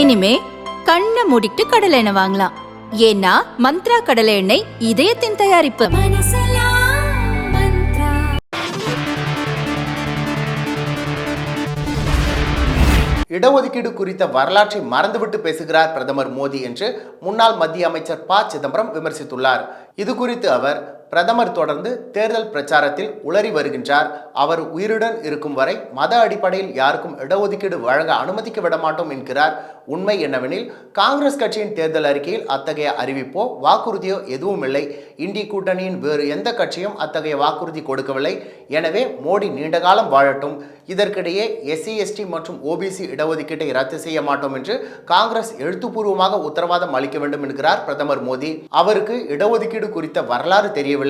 இனிமே கண்ணை மூடிட்டு கடலை எண்ணெய் வாங்கலாம். ஏன்னா மந்த்ரா கடலை எண்ணெய் இதயத்தின் தயாரிப்பு. இடஒதுக்கீடு குறித்த வரலாற்றை மறந்துவிட்டு பேசுகிறார் பிரதமர் மோடி என்று முன்னாள் மத்திய அமைச்சர் ப சிதம்பரம் விமர்சித்துள்ளார். இது குறித்து அவர் பிரதமர் தொடர்ந்து தேர்தல் பிரச்சாரத்தில் உளறி வருகின்றார். அவர் உயிருடன் இருக்கும் வரை மத அடிப்படையில் யாருக்கும் இடஒதுக்கீடு வழங்க அனுமதிக்க விட மாட்டோம் என்கிறார். உண்மை என்னவெனில் காங்கிரஸ் கட்சியின் தேர்தல் அறிக்கையில் அத்தகைய அறிவிப்போ வாக்குறுதியோ எதுவும் இல்லை இந்தி கூட்டணியின் வேறு எந்த கட்சியும் அத்தகைய வாக்குறுதி கொடுக்கவில்லை. எனவே மோடி நீண்ட காலம் வாழட்டும். இதற்கிடையே எஸ்சி எஸ்டி மற்றும் ஓபிசி இடஒதுக்கீட்டை ரத்து செய்ய மாட்டோம் என்று காங்கிரஸ் எழுத்துப்பூர்வமாக உத்தரவாதம் அளிக்க வேண்டும் என்கிறார் பிரதமர் மோடி. அவருக்கு இடஒதுக்கீடு குறித்த வரலாறு தெரியவில்லை.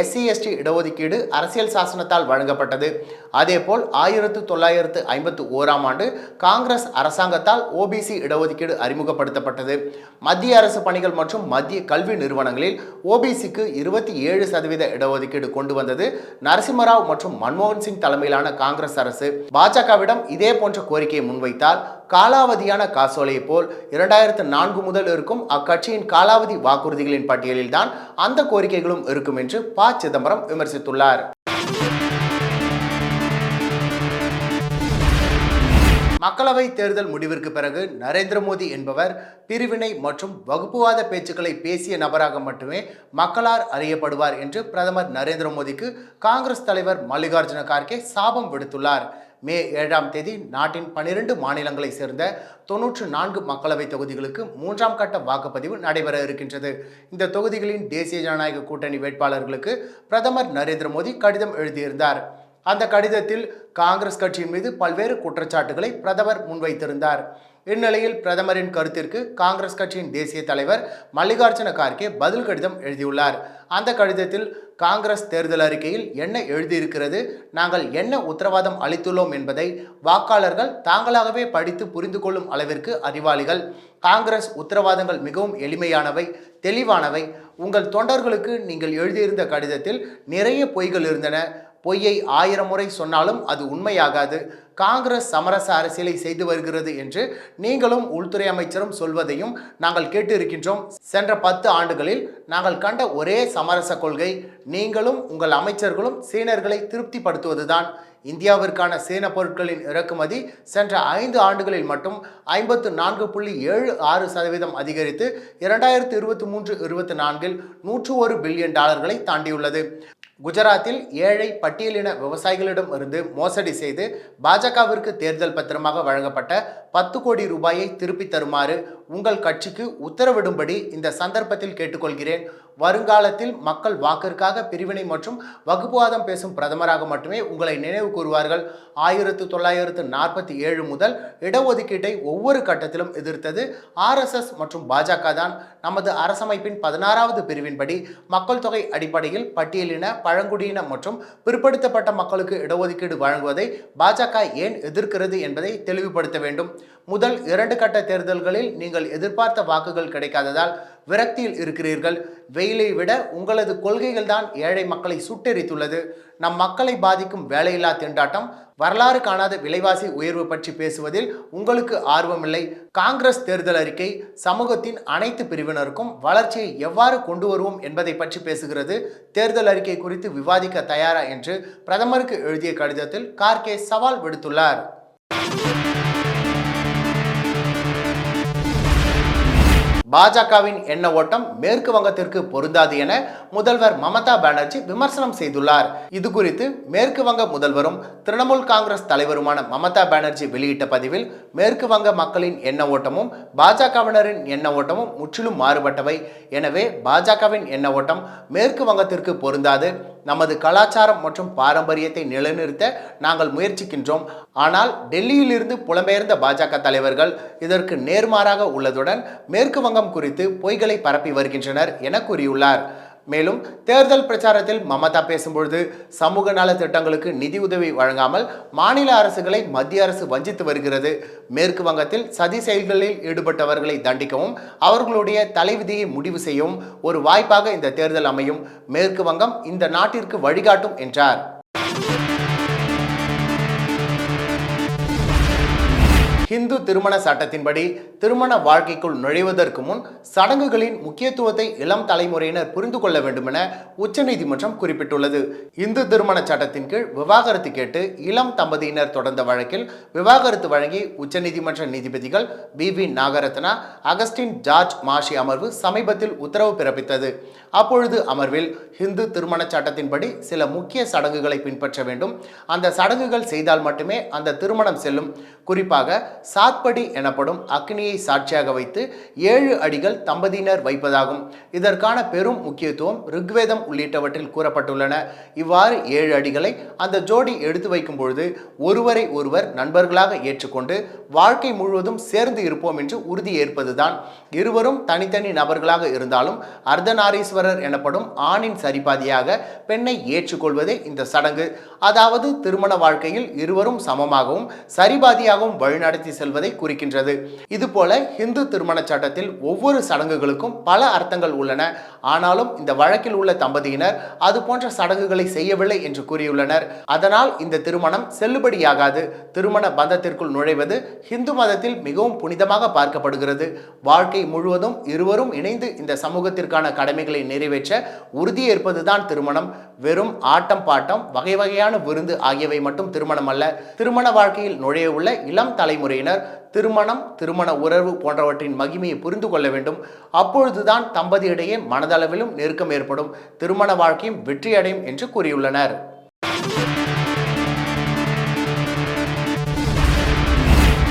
எஸ்சி எஸ்டி இடஒதுக்கீடு அரசியல் சாசனத்தால் வழங்கப்பட்டது. அதேபோல் ஆயிரத்து தொள்ளாயிரத்து ஐம்பத்து ஓராம் ஆண்டு காங்கிரஸ் அரசாங்கத்தால் ஓபிசி இடஒதுக்கீடு அறிமுகப்படுத்தப்பட்டது. மத்திய அரசு பணிகள் மற்றும் மத்திய கல்வி நிறுவனங்களில் ஓபிசிக்கு இருபத்தி ஏழு சதவீத இடஒதுக்கீடு கொண்டு வந்தது நரசிம்மராவ் மற்றும் மன்மோகன் சிங் தலைமையிலான காங்கிரஸ் அரசு. பாஜகவிடம் இதே போன்ற கோரிக்கையை முன்வைத்தால் காலாவதியான காசோலையை போல் இரண்டாயிரத்து நான்கு முதல் இருக்கும் அக்கட்சியின் காலாவதி வாக்குறுதிகளின் பட்டியலில்தான் அந்த கோரிக்கைகளும் இருக்கும் என்று ப. சிதம்பரம் விமர்சித்துள்ளார். மக்களவை தேர்தல் முடிவிற்கு பிறகு நரேந்திர மோடி என்பவர் பிரிவினை மற்றும் வகுப்புவாத பேச்சுக்களை பேசிய நபராக மட்டுமே மக்களால் அறியப்படுவார் என்று பிரதமர் நரேந்திர மோடிக்கு காங்கிரஸ் தலைவர் மல்லிகார்ஜுன கார்கே சாபம் விடுத்துள்ளார். மே ஏழாம் தேதி நாட்டின் பனிரெண்டு மாநிலங்களை சேர்ந்த தொன்னூற்று நான்கு மக்களவை தொகுதிகளுக்கு மூன்றாம் கட்ட வாக்குப்பதிவு நடைபெற இருக்கின்றது. இந்த தொகுதிகளின் தேசிய ஜனநாயக கூட்டணி வேட்பாளர்களுக்கு பிரதமர் நரேந்திர மோடி கடிதம் எழுதியிருந்தார். அந்த கடிதத்தில் காங்கிரஸ் கட்சியின் மீது பல்வேறு குற்றச்சாட்டுகளை பிரதமர் முன்வைத்திருந்தார். இந்நிலையில் பிரதமரின் கருத்திற்கு காங்கிரஸ் கட்சியின் தேசிய தலைவர் மல்லிகார்ஜுன கார்கே பதில் கடிதம் எழுதியுள்ளார். அந்த கடிதத்தில் காங்கிரஸ் தேர்தல் அறிக்கையில் என்ன எழுதியிருக்கிறது நாங்கள் என்ன உத்தரவாதம் அளித்துள்ளோம் என்பதை வாக்காளர்கள் தாங்களாகவே படித்து புரிந்து கொள்ளும் அளவிற்கு அறிவாளிகள். காங்கிரஸ் உத்தரவாதங்கள் மிகவும் எளிமையானவை தெளிவானவை. உங்கள் தொண்டர்களுக்கு நீங்கள் எழுதியிருந்த கடிதத்தில் நிறைய பொய்கள் இருந்தன. பொய்யை ஆயிரம் முறை சொன்னாலும் அது உண்மையாகாது. காங்கிரஸ் சமரச அரசியலை செய்து வருகிறது என்று நீங்களும் உள்துறை அமைச்சரும் சொல்வதையும் நாங்கள் கேட்டு இருக்கின்றோம். சென்ற பத்து ஆண்டுகளில் நாங்கள் கண்ட ஒரே சமரச கொள்கை நீங்களும் உங்கள் அமைச்சர்களும் சீனர்களை திருப்திப்படுத்துவதுதான். இந்தியாவிற்கான சீன பொருட்களின் இறக்குமதி சென்ற ஐந்து ஆண்டுகளில் மட்டும் ஐம்பத்து நான்கு புள்ளி ஏழு ஆறு சதவீதம் அதிகரித்து இரண்டாயிரத்து இருபத்தி மூன்று இருபத்தி நான்கில் நூற்று ஒரு பில்லியன் டாலர்களை தாண்டியுள்ளது. குஜராத்தில் ஏழை பட்டியலின விவசாயிகளிடம் இருந்து மோசடி செய்து பாஜகவிற்கு தேர்தல் பத்திரமாக வழங்கப்பட்ட பத்து கோடி ரூபாயை திருப்பி தருமாறு உங்கள் கட்சிக்கு உத்தரவிடும்படி இந்த சந்தர்ப்பத்தில் கேட்டுக்கொள்கிறேன். வருங்காலத்தில் மக்கள் வாக்கிற்காக பிரிவினை மற்றும் வகுப்புவாதம் பேசும் பிரதமராக மட்டுமே உங்களை நினைவு கூறுவார்கள். ஆயிரத்து தொள்ளாயிரத்து நாற்பத்தி ஏழு முதல் இடஒதுக்கீட்டை ஒவ்வொரு கட்டத்திலும் எதிர்த்தது ஆர்எஸ்எஸ் மற்றும் பாஜக தான். நமது அரசமைப்பின் பதினாறாவது பிரிவின்படி மக்கள் தொகை அடிப்படையில் பட்டியலின பழங்குடியின மற்றும் பிற்படுத்தப்பட்ட மக்களுக்கு இடஒதுக்கீடு வழங்குவதை பாஜக ஏன் எதிர்க்கிறது என்பதை தெளிவுபடுத்த வேண்டும். முதல் இரண்டு கட்ட தேர்தல்களில் நீங்கள் எதிர்பார்த்த வாக்குகள் கிடைக்காததால் விரக்தியில் இருக்கிறீர்கள். வெயிலை விட உங்களது கொள்கைகள் தான் ஏழை மக்களை சுட்டெரித்துள்ளது. நம் மக்களை பாதிக்கும் வேலையில்லா திண்டாட்டம் வரலாறு காணாத விலைவாசி உயர்வு பற்றி பேசுவதில் உங்களுக்கு ஆர்வமில்லை. காங்கிரஸ் தேர்தல் அறிக்கை சமூகத்தின் அனைத்து பிரிவினருக்கும் வளர்ச்சியை எவ்வாறு கொண்டு வருவோம் என்பதை பற்றி பேசுகிறது. தேர்தல் அறிக்கை குறித்து விவாதிக்க தயாரா என்று பிரதமருக்கு எழுதிய கடிதத்தில் கார்கே சவால் விடுத்துள்ளார். பாஜகவின் எண்ண ஓட்டம் மேற்கு வங்கத்திற்கு பொருந்தாது என முதல்வர் மமதா பானர்ஜி விமர்சனம் செய்துள்ளார். இது குறித்து மேற்கு வங்க முதல்வரும் திரிணாமுல் காங்கிரஸ் தலைவருமான மமதா பானர்ஜி வெளியிட்ட பதிவில் மேற்கு வங்க மக்களின் எண்ண ஓட்டமும் பாஜகவினரின் எண்ண ஓட்டமும் முற்றிலும் மாறுபட்டவை. எனவே பாஜகவின் எண்ண ஓட்டம் மேற்கு வங்கத்திற்கு பொருந்தாது. நமது கலாச்சாரம் மற்றும் பாரம்பரியத்தை நிலைநிறுத்த நாங்கள் முயற்சிக்கின்றோம். ஆனால் டெல்லியிலிருந்து புலம்பெயர்ந்த பாஜக தலைவர்கள் இதற்கு நேர்மாறாக உள்ளதுடன் மேற்கு வங்கம் குறித்து பொய்களை பரப்பி வருகின்றனர் என கூறியுள்ளார். மேலும் தேர்தல் பிரச்சாரத்தில் மமதா பேசும்பொழுது சமூக நல திட்டங்களுக்கு நிதி உதவி வழங்காமல் மாநில அரசுகளை மத்திய அரசு வஞ்சித்து வருகிறது. மேற்கு வங்கத்தில் சதி செயல்களில் ஈடுபட்டவர்களை தண்டிக்கவும் அவர்களுடைய தலைவிதியை முடிவு செய்யவும் ஒரு வாய்ப்பாக இந்த தேர்தல் அமையும். மேற்கு வங்கம் இந்த நாட்டிற்கு வழிகாட்டும் என்றார். ஹிந்து திருமண சட்டத்தின்படி திருமண வாழ்க்கைக்குள் நுழைவதற்கு முன் சடங்குகளின் முக்கியத்துவத்தை இளம் தலைமுறையினர் புரிந்து கொள்ள வேண்டும் என உச்சநீதிமன்றம் குறிப்பிட்டுள்ளது. இந்து திருமண சட்டத்தின் கீழ் விவாகரத்து கேட்டு இளம் தம்பதியினர் தொடர்ந்த வழக்கில் விவாகரத்து வழங்கி உச்சநீதிமன்ற நீதிபதிகள் B V Nagarathna Augustine George Masih அமர்வு சமீபத்தில் உத்தரவு பிறப்பித்தது. அப்பொழுது அமர்வில் ஹிந்து திருமண சட்டத்தின்படி சில முக்கிய சடங்குகளை பின்பற்ற வேண்டும். அந்த சடங்குகள் செய்தால் மட்டுமே அந்த திருமணம் செல்லும். குறிப்பாக சாத்படி எனப்படும் அக்னியை சாட்சியாக வைத்து ஏழு அடிகள் தம்பதியினர் வைப்பதாகும். இதற்கான பெரும் முக்கியத்துவம் ரிக்வேதம் உள்ளிட்டவற்றில் கூறப்பட்டுள்ளன. இவ்வாறு ஏழு அடிகளை அந்த ஜோடி எடுத்து வைக்கும் பொழுது ஒருவரை ஒருவர் நண்பர்களாக ஏற்றுக்கொண்டு வாழ்க்கை முழுவதும் சேர்ந்து இருப்போம் என்று உறுதி ஏற்பதுதான் இருவரும் தனித்தனி நபர்களாக இருந்தாலும் அர்த்தநாரீஸ்வரர் எனப்படும் ஆணின் சரிபாதியாக பெண்ணை ஏற்றுக்கொள்வதே இந்த சடங்கு. அதாவது திருமண வாழ்க்கையில் இருவரும் சமமாகவும் சரிபாதியாகவும் வழிநடத்தி செல்வதை குறிக்கின்றது. இதுபோல இந்து திருமண சட்டத்தில் ஒவ்வொரு சடங்குகளுக்கும் பல அர்த்தங்கள் உள்ளன. ஆனாலும் இந்த வழக்கில் உள்ள தம்பதியினர் அது போன்ற சடங்குகளை செய்யவில்லை என்று கூறியுள்ளனர். அதனால் இந்த திருமணம் செல்லுபடியாகாது. திருமண பந்தத்திற்குள் நுழைவது இந்து மதத்தில் மிகவும் புனிதமாக பார்க்கப்படுகிறது. வாழ்க்கை முழுவதும் இருவரும் இணைந்து இந்த சமூகத்திற்கான கடமைகளை நிறைவேற்ற உறுதியேற்பதுதான் திருமணம். வெறும் ஆட்டம் பாட்டம் வகை வகையான விருந்து ஆகியவை மட்டும் திருமணம் அல்ல. திருமண வாழ்க்கையில் நுழைய உள்ள இளம் தலைமுறையினர் திருமணம் திருமண உறவு போன்றவற்றின் மகிமையை புரிந்து கொள்ள வேண்டும். அப்பொழுதுதான் தம்பதியிடையே மனதளவிலும் நெருக்கம் ஏற்படும். திருமண வாழ்க்கையும் வெற்றியடையும் என்று கூறியுள்ளனர்.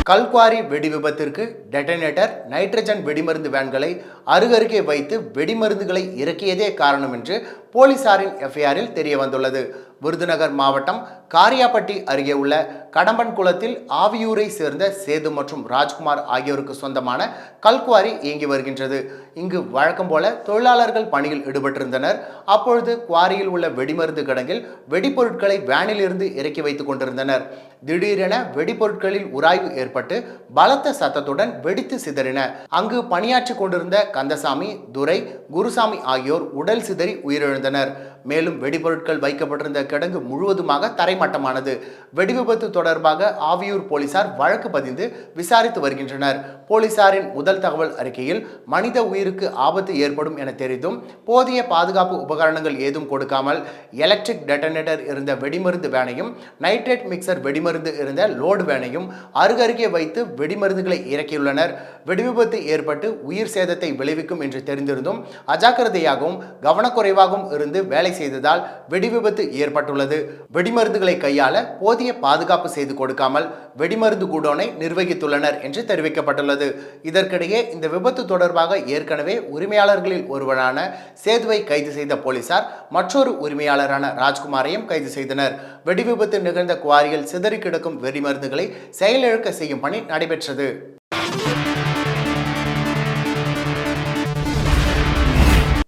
கல்குவாரி வெடி விபத்திற்கு டெட்டனேட்டர் நைட்ரஜன் வெடிமருந்து வேன்களை அருகருகே வைத்து வெடிமருந்துகளை இறக்கியதே காரணம் என்று போலீசாரின் எஃப்ஐஆரில் தெரிய வந்துள்ளது விருதுநகர் மாவட்டம் காரியாப்பட்டி அருகே உள்ள கடம்பன் குளத்தில் ஆவியூரை சேர்ந்த சேது மற்றும் ராஜ்குமார் ஆகியோருக்கு சொந்தமான கல்குவாரி இயங்கி வருகின்றது. இங்கு வழக்கம் போல தொழிலாளர்கள் பணியில் ஈடுபட்டிருந்தனர். அப்பொழுது குவாரியில் உள்ள வெடிமருந்து கிடங்கில் வெடிப்பொருட்களை வேனில் இருந்து இறக்கி வைத்துக் கொண்டிருந்தனர். திடீரென வெடிப்பொருட்களில் உராய்வு ஏற்பட்டு பலத்த சத்தத்துடன் வெடித்து சிதறின. அங்கு பணியாற்றிக் கொண்டிருந்த கந்தசாமி துரை குருசாமி ஆகியோர் உடல் சிதறி உயிரிழந்தனர். அணிந்தனர் மேலும் வெடிபொருட்கள் வைக்கப்பட்டிருந்த கிடங்கு முழுவதுமாக தரைமட்டமானது. வெடிவிபத்து தொடர்பாக ஆவியூர் போலீசார் வழக்கு பதிந்து விசாரித்து வருகின்றனர். போலீசாரின் முதல் தகவல் அறிக்கையில் மனித உயிருக்கு ஆபத்து ஏற்படும் என தெரிந்தும் போதிய பாதுகாப்பு உபகரணங்கள் ஏதும் கொடுக்காமல் எலக்ட்ரிக் டெட்டனேட்டர் இருந்த வெடிமருந்து வேனையும் நைட்ரேட் மிக்சர் வெடிமருந்து இருந்த லோடு வேனையும் அருகருகே வைத்து வெடிமருந்துகளை இறக்கியுள்ளனர். வெடிவிபத்து ஏற்பட்டு உயிர் சேதத்தை விளைவிக்கும் என்று தெரிந்திருந்தும் அஜாக்கிரதையாகவும் கவனக்குறைவாகவும் இருந்து வேலை செய்ததால் வெடிவிபத்து ஏற்பட்டுள்ளது. வெடிமருந்துகளை கையாள போதிய பாதுகாப்பு செய்து கொடுக்காமல் வெடிமருந்து குடோனை நிர்வகித்துள்ளனர் என்று தெரிவிக்கப்பட்டுள்ளது. இதற்கிடையே இந்த விபத்து தொடர்பாக ஏற்கனவே உரிமையாளர்களில் ஒருவரான சேதுவை கைது செய்த போலீசார் மற்றொரு உரிமையாளரான ராஜ்குமாரையும் கைது செய்தனர். வெடிவிபத்து நிகழ்ந்த குவாரியில் சிதறி கிடக்கும் வெடிமருந்துகளை செயலிழக்க செய்யும் பணி நடைபெற்றது.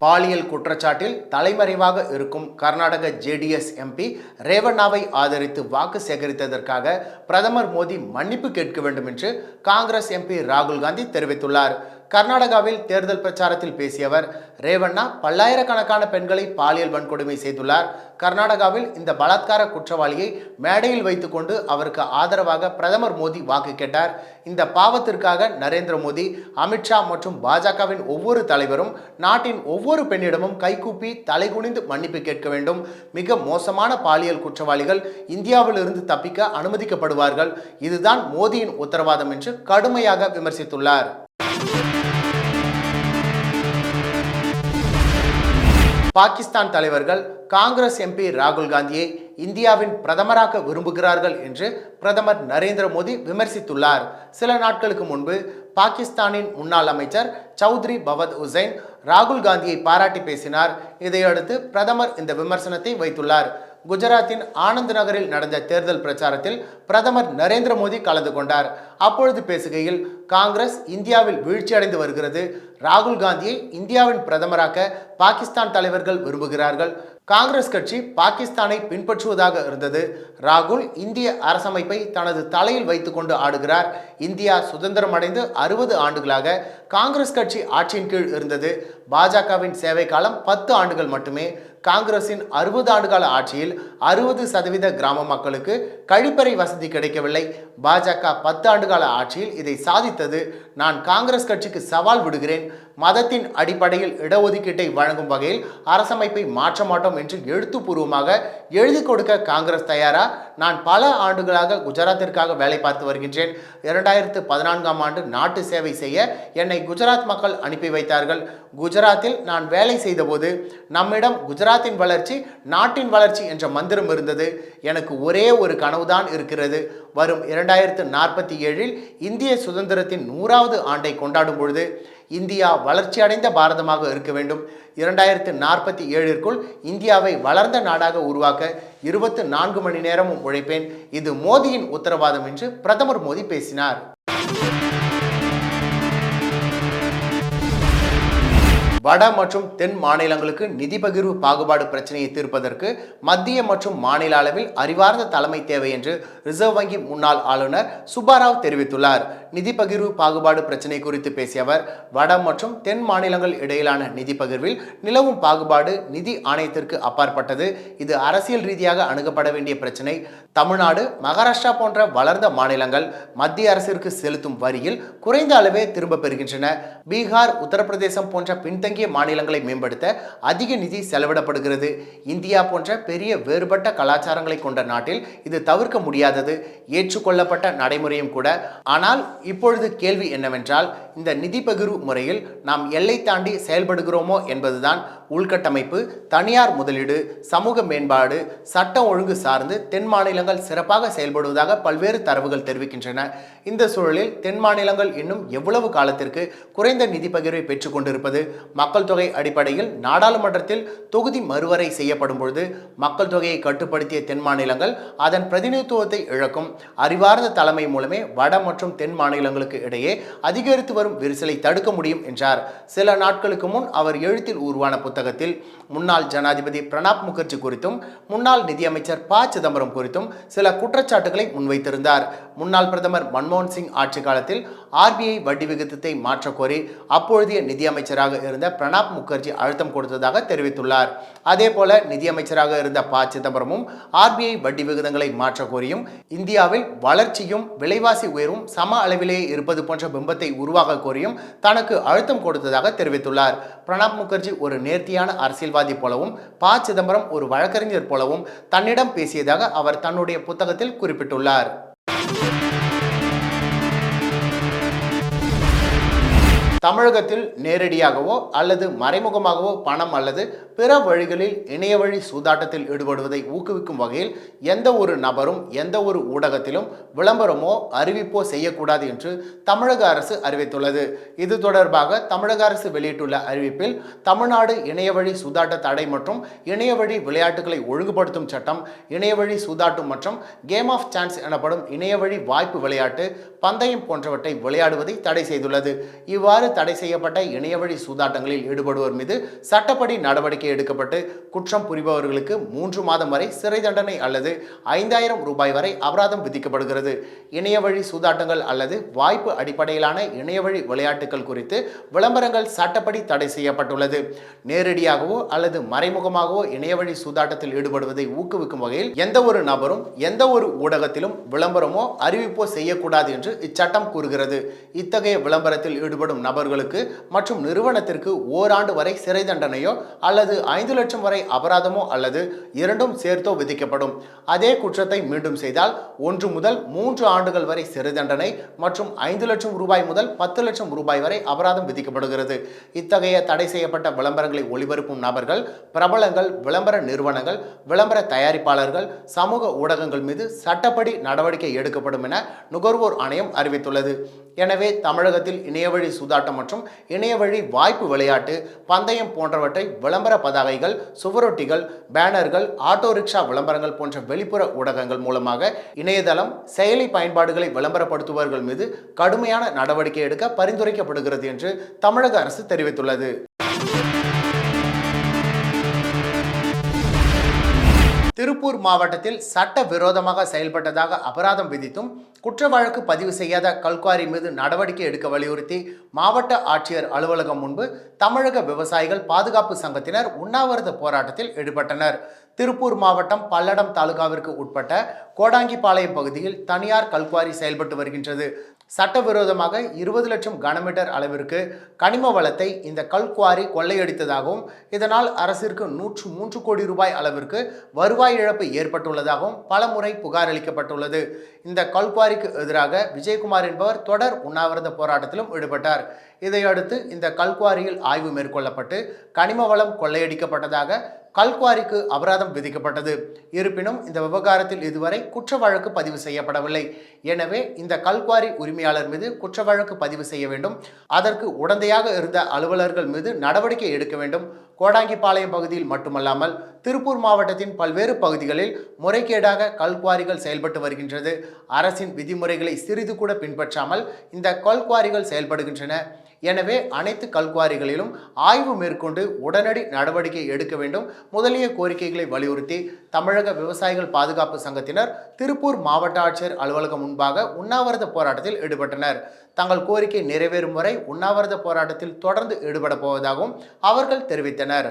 பாலியல் குற்றச்சாட்டில் தலைமறைவாக இருக்கும் கர்நாடக ஜேடிஎஸ் எம்பி ரேவண்ணாவை ஆதரித்து வாக்கு சேகரித்ததற்காக பிரதமர் மோடி மன்னிப்பு கேட்க வேண்டும் என்று காங்கிரஸ் எம்பி ராகுல் காந்தி தெரிவித்துள்ளார். கர்நாடகாவில் தேர்தல் பிரச்சாரத்தில் பேசியவர் ரேவண்ணா பல்லாயிரக்கணக்கான பெண்களை பாலியல் வன்கொடுமை செய்துள்ளார். கர்நாடகாவில் இந்த பலாத்கார குற்றவாளியை மேடையில் வைத்துக்கொண்டு அவருக்கு ஆதரவாக பிரதமர் மோடி வாக்கு கேட்டார். இந்த பாவத்திற்காக நரேந்திர மோடி அமித்ஷா மற்றும் பாஜகவின் ஒவ்வொரு தலைவரும் நாட்டின் ஒவ்வொரு பெண்ணிடமும் கைகூப்பி தலைகுனிந்து மன்னிப்பு கேட்க வேண்டும். மிக மோசமான பாலியல் குற்றவாளிகள் இந்தியாவிலிருந்து தப்பிக்க அனுமதிக்கப்படுவார்கள். இதுதான் மோடியின் உத்தரவாதம் என்று கடுமையாக விமர்சித்துள்ளார். பாகிஸ்தான் தலைவர்கள் காங்கிரஸ் எம்பி ராகுல் காந்தியை இந்தியாவின் பிரதமராக்க விரும்புகிறார்கள் என்று பிரதமர் நரேந்திர மோடி விமர்சித்துள்ளார். சில நாட்களுக்கு முன்பு பாகிஸ்தானின் முன்னாள் அமைச்சர் சௌத்ரி பவத் உசைன் ராகுல் காந்தியை பாராட்டி பேசினார். இதையடுத்து பிரதமர் இந்த விமர்சனத்தை வைத்துள்ளார். குஜராத்தின் ஆனந்த் நகரில் நடந்த தேர்தல் பிரச்சாரத்தில் பிரதமர் நரேந்திர மோடி கலந்து கொண்டார். அப்பொழுது பேசுகையில் காங்கிரஸ் இந்தியாவில் வீழ்ச்சியடைந்து வருகிறது. ராகுல் காந்தியை இந்தியாவின் பிரதமராக்க பாகிஸ்தான் தலைவர்கள் விரும்புகிறார்கள். காங்கிரஸ் கட்சி பாகிஸ்தானை பின்பற்றுவதாக இருந்தது. ராகுல் இந்திய அரசமைப்பை தனது தலையில் வைத்துக்கொண்டு ஆடுகிறார். இந்தியா சுதந்திரம் அடைந்து அறுபது ஆண்டுகளாக காங்கிரஸ் கட்சி ஆட்சியின் கீழ் இருந்தது. பாஜகவின் சேவை காலம் பத்து ஆண்டுகள் மட்டுமே. காங்கிரசின் அறுபது ஆண்டுகால ஆட்சியில் அறுபது சதவீத கிராம மக்களுக்கு கழிப்பறை வசதி கிடைக்கவில்லை. பாஜக பத்து ஆண்டுகால ஆட்சியில் இதை சாதித்தது. நான் காங்கிரஸ் கட்சிக்கு சவால் விடுகிறேன். மதத்தின் அடிப்படையில் இடஒதுக்கீட்டை வழங்கும் வகையில் அரசமைப்பை மாற்ற மாட்டோம் என்று எழுத்துப்பூர்வமாக எழுதி கொடுக்க காங்கிரஸ் தயாரா? நான் பல ஆண்டுகளாக குஜராத்திற்காக வேலை பார்த்து வருகின்றேன். இரண்டாயிரத்து பதினான்காம் ஆண்டு நாட்டு சேவை செய்ய என்னை குஜராத் மக்கள் அனுப்பி வைத்தார்கள். குஜராத்தில் நான் வேலை செய்தபோது நம்மிடம் குஜராத்தின் வளர்ச்சி நாட்டின் வளர்ச்சி என்ற மந்திரம் இருந்தது. எனக்கு ஒரே ஒரு கனவுதான் இருக்கிறது. வரும் இரண்டாயிரத்து நாற்பத்தி ஏழில் இந்திய சுதந்திரத்தின் நூறாவது ஆண்டை கொண்டாடும் பொழுது இந்தியா வளர்ச்சியடைந்த பாரதமாக இருக்க வேண்டும். இரண்டாயிரத்து நாற்பத்தி ஏழிற்குள் இந்தியாவை வளர்ந்த நாடாக உருவாக்க இருபத்து நான்கு மணி நேரமும் உழைப்பேன். இது மோடியின் உத்தரவாதம் என்று பிரதமர் மோடி பேசினார். வட மற்றும் தென் மாநிலங்களுக்கு நிதி பகிர்வு பாகுபாடு பிரச்சனையை தீர்ப்பதற்கு மத்திய மற்றும் மாநில அளவில் அறிவார்ந்த தலைமை தேவை என்று ரிசர்வ் வங்கி முன்னாள் ஆளுநர் சுப்பாராவ் தெரிவித்துள்ளார். நிதி பகிர்வு பாகுபாடு பிரச்சனை குறித்து பேசிய அவர் வட மற்றும் தென் மாநிலங்கள் இடையிலான நிதி பகிர்வில் நிலவும் பாகுபாடு நிதி ஆணையத்திற்கு அப்பாற்பட்டது. இது அரசியல் ரீதியாக அணுகப்பட வேண்டிய பிரச்சனை. தமிழ்நாடு மகாராஷ்டிரா போன்ற வளர்ந்த மாநிலங்கள் மத்திய அரசிற்கு செலுத்தும் வரியில் குறைந்த அளவே திரும்ப பெறுகின்றன. பீகார் உத்தரப்பிரதேசம் போன்ற பின்தங்கிய மாநிலங்களை மேம்படுத்த அதிக நிதி செலவிடப்படுகிறது. இந்தியா போன்ற பெரிய வேறுபட்ட கலாச்சாரங்களை கொண்ட நாட்டில் இது தவிர்க்க முடியாதது. ஏற்றுக்கொள்ளப்பட்ட நடைமுறையும் கூட. ஆனால் இப்பொழுது கேள்வி என்னவென்றால் இந்த நிதி பகிர்வு முறையில் நாம் எல்லை தாண்டி செயல்படுகிறோமோ என்பதுதான் உள்கட்டமைப்பு தனியார் முதலீடு சமூக மேம்பாடு சட்டம் ஒழுங்கு சார்ந்து தென் மாநிலங்கள் சிறப்பாக செயல்படுவதாக பல்வேறு தரவுகள் தெரிவிக்கின்றன. இந்த சூழலில் தென் மாநிலங்கள் இன்னும் எவ்வளவு காலத்திற்கு குறைந்த நிதி பகிர்வை பெற்றுக் கொண்டிருப்பது மக்கள் தொகை அடிப்படையில் நாடாளுமன்றத்தில் தொகுதி மறுவரை செய்யப்படும் பொழுது மக்கள் தொகையை கட்டுப்படுத்திய தென் மாநிலங்கள் அதன் பிரதிநிதித்துவத்தை இழக்கும் அறிவார்ந்த தலைமை மூலமே வட மற்றும் தென் மாநிலங்களுக்கு இடையே அதிகரித்து வரும் விரிசலை தடுக்க முடியும் என்றார். சில நாட்களுக்கு முன் அவர் எழுத்தில் உருவான புத்தகத்தில் முன்னாள் ஜனாதிபதி பிரணாப் முகர்ஜி குறித்தும் முன்னாள் நிதியமைச்சர் ப. சிதம்பரம் குறித்தும் சில குற்றச்சாட்டுகளை முன்வைத்திருந்தார். முன்னாள் பிரதமர் மன்மோகன் சிங் ஆட்சி காலத்தில் ஆர்பிஐ வட்டி விகிதத்தை மாற்றக்கோரி அப்பொழுதைய நிதியமைச்சராக இருந்த பிரணாப் முகர்ஜி அழுத்தம் கொடுத்ததாக தெரிவித்துள்ளார். அதே போல நிதியமைச்சராக இருந்த ப. சிதம்பரமும் ஆர்பிஐ வட்டி விகிதங்களை மாற்றக்கோரியும் இந்தியாவில் வளர்ச்சியும் விலைவாசி உயர்வும் சம அளவிலேயே இருப்பது போன்ற பிம்பத்தை உருவாக கோரியும் தனக்கு அழுத்தம் கொடுத்ததாக தெரிவித்துள்ளார். பிரணாப் முகர்ஜி ஒரு நேர்த்தியான அரசியல்வாதி போலவும் ப. சிதம்பரம் ஒரு வழக்கறிஞர் போலவும் தன்னிடம் பேசியதாக அவர் தன்னுடைய புத்தகத்தில் குறிப்பிட்டுள்ளார். தமிழகத்தில் நேரடியாகவோ அல்லது மறைமுகமாகவோ பணம் அல்லது பிற வழிகளில் இணைய வழி சூதாட்டத்தில் ஈடுபடுவதை ஊக்குவிக்கும் வகையில் எந்த ஒரு நபரும் எந்த ஒரு ஊடகத்திலும் விளம்பரமோ அறிவிப்போ செய்யக்கூடாது என்று தமிழக அரசு அறிவித்துள்ளது. இது தொடர்பாக தமிழக அரசு வெளியிட்டுள்ள அறிவிப்பில் தமிழ்நாடு இணையவழி சூதாட்ட தடை மற்றும் இணையவழி விளையாட்டுகளை ஒழுங்குபடுத்தும் சட்டம் இணையவழி சூதாட்டம் மற்றும் கேம் ஆஃப் சான்ஸ் எனப்படும் இணையவழி வாய்ப்பு விளையாட்டு பந்தயம் போன்றவற்றை விளையாடுவதை தடை செய்துள்ளது. இவ்வாறு தடை செய்யப்பட்ட இணையவழி சூதாட்டங்களில் ஈடுபடுவோர் மீது சட்டப்படி நடவடிக்கை எடுக்கப்பட்டு குற்றம் புரிபவர்களுக்கு மூன்று மாதம் வரை சிறை தண்டனை அல்லது ஐந்தாயிரம் ரூபாய் வரை அபராதம் விதிக்கப்படுகிறது. இணையவழி சூதாட்டங்கள் அல்லது வாய்ப்பு அடிப்படையிலான இணையவழி விளையாட்டுகள் குறித்து விளம்பரங்கள் சட்டப்படி தடை செய்யப்பட்டுள்ளது. நேரடியாகவோ அல்லது மறைமுகமாகவோ இணையவழி சூதாட்டத்தில் ஈடுபடுவதை ஊக்குவிக்கும் வகையில் எந்த ஒரு நபரும் எந்த ஒரு ஊடகத்திலும் விளம்பரமோ அறிவிப்போ செய்யக்கூடாது என்று இச்சட்டம் கூறுகிறது. இத்தகைய விளம்பரத்தில் ஈடுபடும் நபர் நபர்களுக்கு மற்றும் நிறுவனத்திற்கு ஓராண்டு வரை சிறை தண்டனையோ அல்லது ஐந்து லட்சம் வரை அபராதமோ அல்லது இரண்டும் சேர்த்தோ விதிக்கப்படும். அதே குற்றத்தை மீண்டும் செய்தால் ஒன்று முதல் மூன்று ஆண்டுகள் வரை சிறை தண்டனை மற்றும் ஐந்து லட்சம் ரூபாய் முதல் பத்து லட்சம் ரூபாய் வரை அபராதம் விதிக்கப்படுகிறது. இத்தகைய தடை செய்யப்பட்ட விளம்பரங்களை ஒளிபரப்பும் நபர்கள் பிரபலங்கள் விளம்பர நிறுவனங்கள் விளம்பர தயாரிப்பாளர்கள் சமூக ஊடகங்கள் மீது சட்டப்படி நடவடிக்கை எடுக்கப்படும் என நுகர்வோர் ஆணையம் அறிவித்துள்ளது. எனவே தமிழகத்தில் இணையவழி சூதாட்டம் மற்றும் இணையவழி வாய்ப்பு விளையாட்டு பந்தயம் போன்றவற்றை விளம்பர பதாகைகள் சுவரொட்டிகள் பேனர்கள் ஆட்டோ ரிக்ஷா விளம்பரங்கள் போன்ற வெளிப்புற ஊடகங்கள் மூலமாக இணையதளம் செயலி பயன்பாடுகளை விளம்பரப்படுத்துபவர்கள் மீது கடுமையான நடவடிக்கை எடுக்க பரிந்துரைக்கப்படுகிறது என்று தமிழக அரசு தெரிவித்துள்ளது. திருப்பூர் மாவட்டத்தில் சட்ட விரோதமாக செயல்பட்டதாக அபராதம் விதித்தும் குற்ற வழக்கு பதிவு செய்யாத கல்குவாரி மீது நடவடிக்கை எடுக்க வலியுறுத்தி மாவட்ட ஆட்சியர் அலுவலகம் முன்பு தமிழக விவசாயிகள் பாதுகாப்பு சங்கத்தினர் உண்ணாவிரத போராட்டத்தில் ஈடுபட்டனர். திருப்பூர் மாவட்டம் பல்லடம் தாலுகாவிற்கு உட்பட்ட கோடாங்கிப்பாளையம் பகுதியில் தனியார் கல்குவாரி செயல்பட்டு வருகின்றது. சட்டவிரோதமாக இருபது லட்சம் கனமீட்டர் அளவிற்கு கனிம வளத்தை இந்த கல்குவாரி கொள்ளையடித்ததாகவும் இதனால் அரசிற்கு நூற்று மூன்று கோடி ரூபாய் அளவிற்கு வருவாய் இழப்பு ஏற்பட்டுள்ளதாகவும் பலமுறை புகார் அளிக்கப்பட்டுள்ளது. இந்த கல்குவாரிக்கு எதிராக விஜயகுமார் என்பவர் தொடர் உண்ணாவிரத போராட்டத்திலும் ஈடுபட்டார். இதையடுத்து இந்த கல்குவாரியில் ஆய்வு மேற்கொள்ளப்பட்டு கனிம வளம் கொள்ளையடிக்கப்பட்டதாக கல்குவாரிக்கு அபராதம் விதிக்கப்பட்டது. இருப்பினும் இந்த விவகாரத்தில் இதுவரை குற்ற வழக்கு பதிவு செய்யப்படவில்லை. எனவே இந்த கல்குவாரி உரிமையாளர் மீது குற்ற வழக்கு பதிவு செய்ய வேண்டும். அதற்கு உடந்தையாக இருந்த அலுவலர்கள் மீது நடவடிக்கை எடுக்க வேண்டும். கோடாங்கிப்பாளையம் பகுதியில் மட்டுமல்லாமல் திருப்பூர் மாவட்டத்தின் பல்வேறு பகுதிகளில் முறைகேடாக கல்குவாரிகள் செயல்பட்டு வருகின்றது. அரசின் விதிமுறைகளை சிறிது கூட பின்பற்றாமல் இந்த கல்குவாரிகள் செயல்படுகின்றன. எனவே அனைத்து கல்குவாரிகளிலும் ஆய்வு மேற்கொண்டு உடனடி நடவடிக்கை எடுக்க வேண்டும். முதலிய கோரிக்கைகளை வலியுறுத்தி தமிழக விவசாயிகள் பாதுகாப்பு சங்கத்தினர் திருப்பூர் மாவட்ட ஆட்சியர் அலுவலகம் முன்பாக உண்ணாவிரத போராட்டத்தில் ஈடுபட்டனர். தங்கள் கோரிக்கை நிறைவேறும் வரை உண்ணாவிரத போராட்டத்தில் தொடர்ந்து ஈடுபட போவதாகவும் அவர்கள் தெரிவித்தனர்.